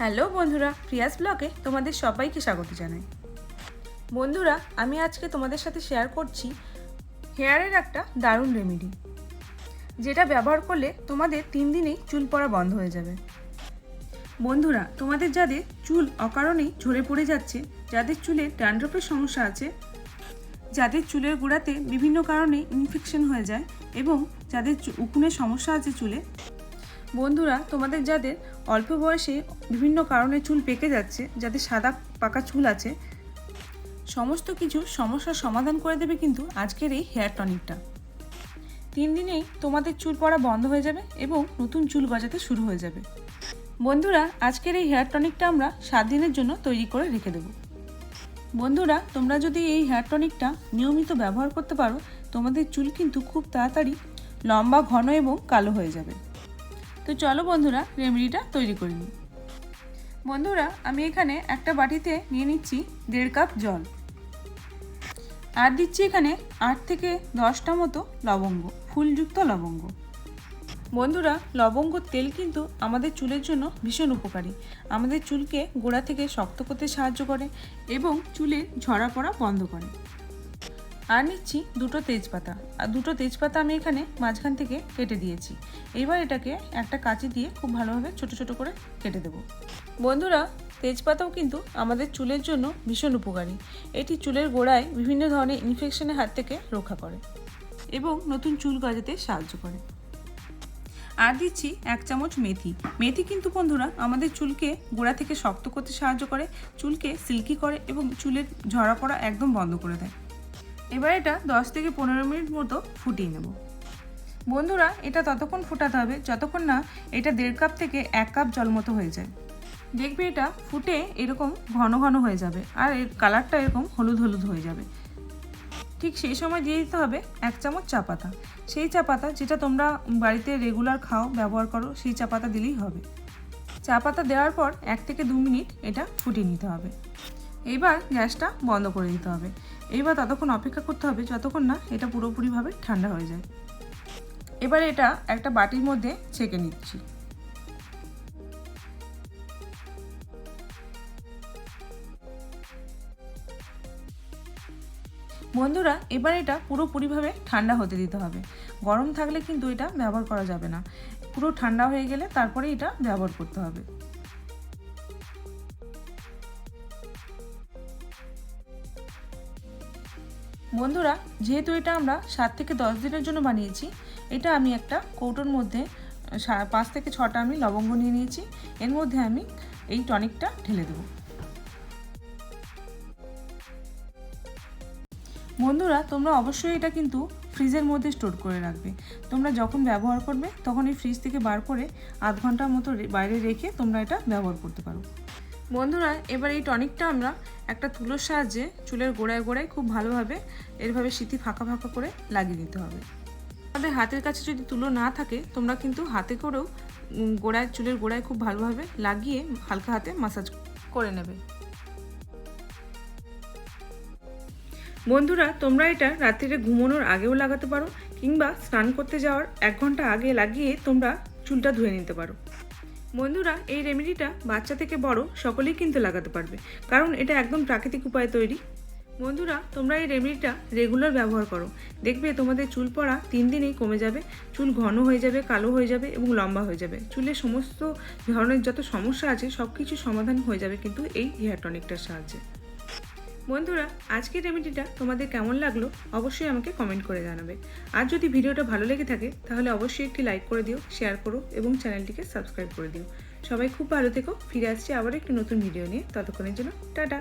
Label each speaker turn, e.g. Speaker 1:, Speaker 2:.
Speaker 1: Hello বন্ধুরা, Prius ব্লগে তোমাদের সবাইকে স্বাগত জানাই। বন্ধুরা, আমি আজকে তোমাদের সাথে শেয়ার করছি হেয়ারের একটা দারুণ রেমেডি যেটা ব্যবহার করলে তোমাদের তিন দিনেই চুল পড়া বন্ধ হয়ে যাবে। বন্ধুরা, তোমাদের যাদের চুল অকারণেই ঝরে পড়ে যাচ্ছে, যাদের চুলে ড্যান্ড্রফের সমস্যা আছে, যাদের চুলের গোড়াতে বিভিন্ন কারণে ইনফেকশন হয়ে যায় এবং যাদের উকুনের সমস্যা আছে চুলে বন্ধুরা, তোমাদের যাদের অল্প বয়সে বিভিন্ন কারণে চুল পেকে যাচ্ছে, যাদের সাদা পাকা চুল আছে, সমস্ত কিছু সমস্যার সমাধান করে দেবে কিন্তু আজকের এই হেয়ার টনিকটা। তিন দিনেই তোমাদের চুল পড়া বন্ধ হয়ে যাবে এবং নতুন চুল গজাতে শুরু হয়ে যাবে। বন্ধুরা, আজকের এই হেয়ার টনিকটা আমরা সাত দিনের জন্য তৈরি করে রেখে দেবো। বন্ধুরা, তোমরা যদি এই হেয়ার টনিকটা নিয়মিত ব্যবহার করতে পারো, তোমাদের চুল কিন্তু খুব তাড়াতাড়ি লম্বা, ঘন এবং কালো হয়ে যাবে। তো চলো বন্ধুরা রেমেডিটা তৈরি করে নিই। বন্ধুরা, আমি এখানে একটা বাটিতে নিয়ে নিচ্ছি দেড় কাপ জল। আর দিচ্ছি এখানে আট থেকে দশটা মতো লবঙ্গ, ফুলযুক্ত লবঙ্গ। বন্ধুরা, লবঙ্গ তেল কিন্তু আমাদের চুলের জন্য ভীষণ উপকারী। আমাদের চুলকে গোড়া থেকে শক্ত করতে সাহায্য করে এবং চুলের ঝরা পড়া বন্ধ করে। আর নিচ্ছি দুটো তেজপাতা। আর দুটো তেজপাতা আমি এখানে মাঝখান থেকে কেটে দিয়েছি। এবার এটাকে একটা কাঁচি দিয়ে খুব ভালোভাবে ছোট ছোট করে কেটে দেবো। বন্ধুরা, তেজপাতাও কিন্তু আমাদের চুলের জন্য ভীষণ উপকারী। এটি চুলের গোড়ায় বিভিন্ন ধরনের ইনফেকশনের হাত থেকে রক্ষা করে এবং নতুন চুল গজাতে সাহায্য করে। আর দিচ্ছি এক চামচ মেথি। মেথি কিন্তু বন্ধুরা, আমাদের চুলকে গোড়া থেকে শক্ত করতে সাহায্য করে, চুলকে সিল্কি করে এবং চুলের ঝরা পড়া একদম বন্ধ করে দেয়। এবার এটা দশ থেকে পনেরো মিনিট মতো ফুটিয়ে নেব। বন্ধুরা, এটা ততক্ষণ ফোটাতে হবে যতক্ষণ না এটা দেড় কাপ থেকে এক কাপ জল মতো হয়ে যায়। দেখবে এটা ফুটে এরকম ঘন ঘন হয়ে যাবে আর এর কালারটা এরকম হলুদ হলুদ হয়ে যাবে। ঠিক সেই সময় দিয়ে দিতে হবে এক চামচ চা পাতা। সেই চা পাতা যেটা তোমরা বাড়িতে রেগুলার খাও, ব্যবহার করো, সেই চা পাতা দিলেই হবে। চা পাতা দেওয়ার পর এক থেকে দু মিনিট এটা ফুটিয়ে নিতে হবে। এইবার গ্যাসটা বন্ধ করে দিতে হবে। এইবার ততক্ষণ অপেক্ষা করতে হবে যতক্ষণ না এটা পুরোপুরিভাবে ঠান্ডা হয়ে যায়। এবার এটা একটা বাটির মধ্যে ছেঁকে নিচ্ছি। বন্ধুরা, এবার এটা পুরোপুরিভাবে ঠান্ডা হতে দিতে হবে। গরম থাকলে কিন্তু এটা ব্যবহার করা যাবে না। পুরো ঠান্ডা হয়ে গেলে তারপরে এটা ব্যবহার করতে হবে। বন্ধুরা, যেহেতু এটা আমরা সাত থেকে দশ দিনের জন্য বানিয়েছি, এটা আমি একটা কৌটোর মধ্যে পাঁচ থেকে ছটা আমি লবঙ্গ নিয়ে নিয়েছি। এর মধ্যে আমি এই টনিকটা ঢেলে দেবো। বন্ধুরা, তোমরা অবশ্যই এটা কিন্তু ফ্রিজের মধ্যে স্টোর করে রাখবে। তোমরা যখন ব্যবহার করবে, তখন এই ফ্রিজ থেকে বার করে আধ ঘণ্টার মতো বাইরে রেখে তোমরা এটা ব্যবহার করতে পারো। বন্ধুরা, এবার এই টনিকটা আমরা একটা তুলোর সাহায্যে চুলের গোড়ায় গোড়ায় খুব ভালোভাবে এরভাবে সিথি ফাঁকা ফাঁকা করে লাগিয়ে দিতে হবে। আমাদের হাতের কাছে যদি তুলো না থাকে, তোমরা কিন্তু হাতে করেও গোড়ায়, চুলের গোড়ায় খুব ভালোভাবে লাগিয়ে হালকা হাতে মাসাজ করে নেবে। বন্ধুরা, তোমরা এটা রাত্রিরে ঘুমানোর আগেও লাগাতে পারো, কিংবা স্নান করতে যাওয়ার এক ঘণ্টা আগে লাগিয়ে তোমরা চুলটা ধুয়ে নিতে পারো। বন্ধুরা, এই রেমেডিটা বাচ্চা থেকে বড় সকলেই কিন্তু লাগাতে পারবে, কারণ এটা একদম প্রাকৃতিক উপায়ে তৈরি। বন্ধুরা, তোমরা এই রেমেডিটা রেগুলার ব্যবহার করো। দেখবে তোমাদের চুল পড়া তিন দিনেই কমে যাবে, চুল ঘন হয়ে যাবে, কালো হয়ে যাবে এবং লম্বা হয়ে যাবে। চুলের সমস্ত ধরনের যত সমস্যা আছে সব কিছু সমাধান হয়ে যাবে কিন্তু এই হেয়ার টনিকটার সাহায্যে। বন্ধুরা, আজকের রেমেডিটা তোমাদের কেমন লাগল অবশ্যই আমাকে কমেন্ট করে জানাবে। আর যদি ভিডিওটা ভালো লেগে থাকে, তাহলে অবশ্যই একটি লাইক করে দিও শেয়ার করো এবং চ্যানেলটিকে সাবস্ক্রাইব করে দিও। সবাই খুব ভালো থেকো, ফিরে আসছি আবার একটি নতুন ভিডিও নিয়ে। ততক্ষণের জন্য, টাটা!